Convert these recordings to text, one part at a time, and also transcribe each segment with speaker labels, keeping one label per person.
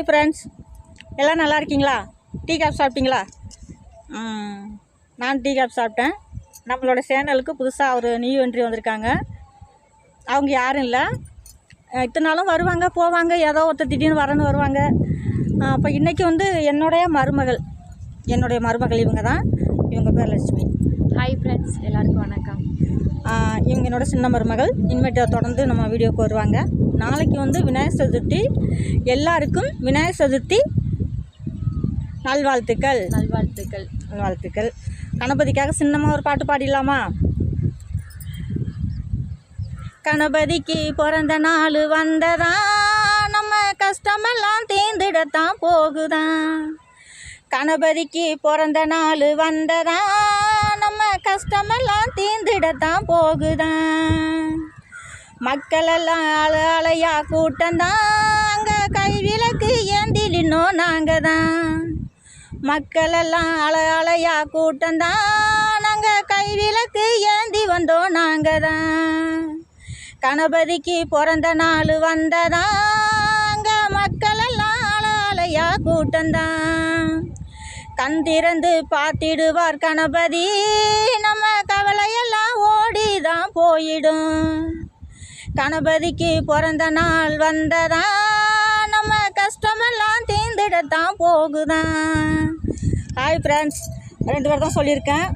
Speaker 1: Hi friends எல்லாம் நல்லா இருக்கீங்களா? டீ காப் சாப்பிட்டீங்களா? நான் டீ காப் சாப்பிட்டேன். நம்மளோட சேனலுக்கு புதுசாக ஒரு நியூ என்ட்ரி வந்திருக்காங்க. அவங்க யாரும் இல்லை. இத்தனை நாளும் வருவாங்க போவாங்க ஏதோ ஒருத்தர் திடீர்னு வரேன்னு வருவாங்க. அப்போ இன்றைக்கி வந்து என்னுடைய மருமகள் என்னுடைய மருமகள் இவங்க தான். இவங்க பேர் லட்சுமி.
Speaker 2: ஹாய் ஃப்ரெண்ட்ஸ் எல்லாருக்கும் வணக்கம்.
Speaker 1: இவங்க என்னோட சின்ன மருமகள். இனிமேட்டு தொடர்ந்து நம்ம வீடியோக்கு வருவாங்க. நாளைக்கு வந்து விநாயகர் சதுர்த்தி. எல்லாருக்கும் விநாயகர் சதுர்த்தி. நல்வாழ்த்துக்கள்.
Speaker 2: நல்வாழ்த்துக்கள்.
Speaker 1: நல்வாழ்த்துக்கள். கணபதிக்காக சின்னமாக ஒரு பாட்டு பாடிடலாமா? கணபதிக்கு பிறந்த நாள் வந்ததா? நம்ம கஷ்டமெல்லாம் தீர்ந்துடத்தான் போகுதான் கணபதிக்கு பிறந்த நாள் வந்ததா? நம்ம கஷ்டமெல்லாம் தீர்ந்துடத்தான் போகுதான் மக்களெல்லாம் அல அலையா கூட்டம்தான் அங்கே கைவிளக்கு ஏந்தி நின்னோம் நாங்கள் தான். மக்களெல்லாம் அல அலையா கூட்டம்தான் நாங்கள் கை விளக்கு ஏந்தி வந்தோம் நாங்கள் தான். கணபதிக்கு பிறந்த நாள் வந்ததாங்க. மக்களெல்லாம் அல அலையா கூட்டம்தான் கண் திறந்து பார்த்திடுவார் கணபதி. நம்ம கவலையெல்லாம் ஓடி தான் போயிடும். கணபதிக்கு பிறந்த நாள் வந்ததா? நம்ம கஷ்டமெல்லாம் தீர்ந்துடத்தான் போகுதான் ஹாய் ஃப்ரெண்ட்ஸ் ரெண்டு பேர் தான் சொல்லியிருக்கேன்.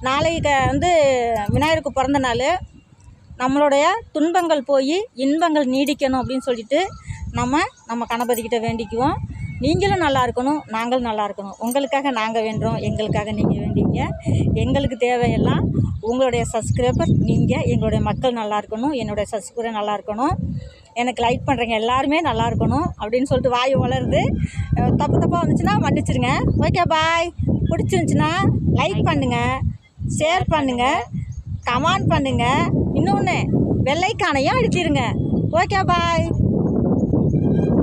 Speaker 1: நாளைக்கு வந்து விநாயகருக்கு பிறந்த நாள். நம்மளுடைய துன்பங்கள் போய் இன்பங்கள் நீடிக்கணும் அப்படின்னு சொல்லிட்டு நம்ம நம்ம கணபதிக்கிட்ட வேண்டிக்குவோம். நீங்களும் நல்லா இருக்கணும் நாங்களும் நல்லா இருக்கணும். உங்களுக்காக நாங்கள் வேண்டுறோம் எங்களுக்காக நீங்கள் வேண்டிங்க. எங்களுக்கு தேவையெல்லாம் உங்களுடைய சப்ஸ்கிரைபர் நீங்கள் எங்களுடைய மக்கள் நல்லா இருக்கணும் என்னுடைய சப்ஸ்கிரைபர் நல்லா இருக்கணும். எனக்கு லைக் பண்ணுறீங்க எல்லாருமே நல்லா இருக்கணும் அப்படின்னு சொல்லிட்டு வாய் வளருது தப்பு தப்பாக வந்துச்சுன்னா மன்னிச்சிருங்க ஓகே பாய் பிடிச்சிருந்துச்சுன்னா லைக் பண்ணுங்கள் ஷேர் பண்ணுங்கள் கமெண்ட் பண்ணுங்கள் இன்னொன்று வெள்ளைக்கானையும் அடிச்சிருங்க ஓகே பாய்